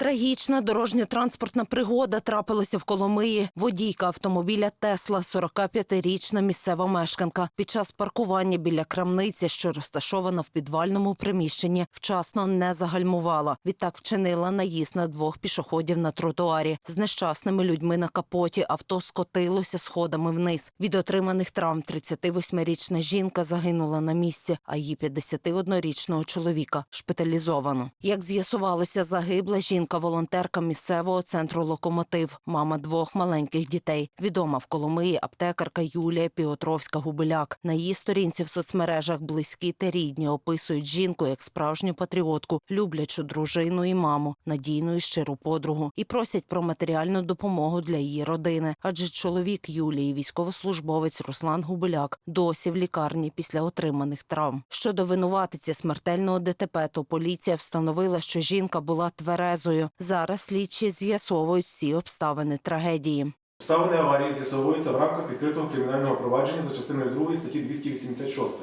Трагічна дорожньо-транспортна пригода трапилася в Коломиї. Водійка автомобіля Тесла, 45-річна місцева мешканка. Під час паркування біля крамниці, що розташована в підвальному приміщенні, вчасно не загальмувала. Відтак вчинила наїзд на двох пішоходів на тротуарі. З нещасними людьми на капоті авто скотилося сходами вниз. Від отриманих травм 38-річна жінка загинула на місці, а її 51-річного чоловіка шпиталізовано. Як з'ясувалося, загибла жінка волонтерка місцевого центру Локомотив, мама двох маленьких дітей. Відома в Коломиї аптекарка Юлія Піотровська-Губеляк. На її сторінці в соцмережах близькі та рідні описують жінку як справжню патріотку, люблячу дружину і маму, надійну і щиру подругу, і просять про матеріальну допомогу для її родини. Адже чоловік Юлії, військовослужбовець Руслан Губеляк, досі в лікарні після отриманих травм. Щодо винуватиці смертельного ДТП, то поліція встановила, що жінка була тверезою. Зараз слідчі з'ясовують всі обставини трагедії. Обставини аварії з'ясовуються в рамках відкритого кримінального провадження за частиною 2 статті 286,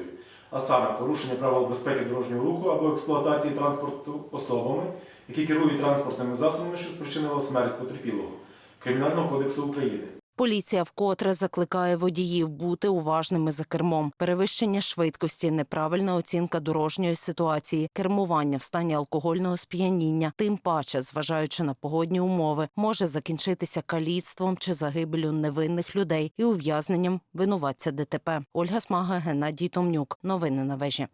а саме порушення правил безпеки дорожнього руху або експлуатації транспорту особами, які керують транспортними засобами, що спричинило смерть потерпілого Кримінального кодексу України. Поліція вкотре закликає водіїв бути уважними за кермом. Перевищення швидкості, неправильна оцінка дорожньої ситуації, кермування в стані алкогольного сп'яніння, тим паче, зважаючи на погодні умови, може закінчитися каліцтвом чи загибелю невинних людей і ув'язненням винуватця ДТП. Ольга Смага, Геннадій Томнюк. Новини на вежі.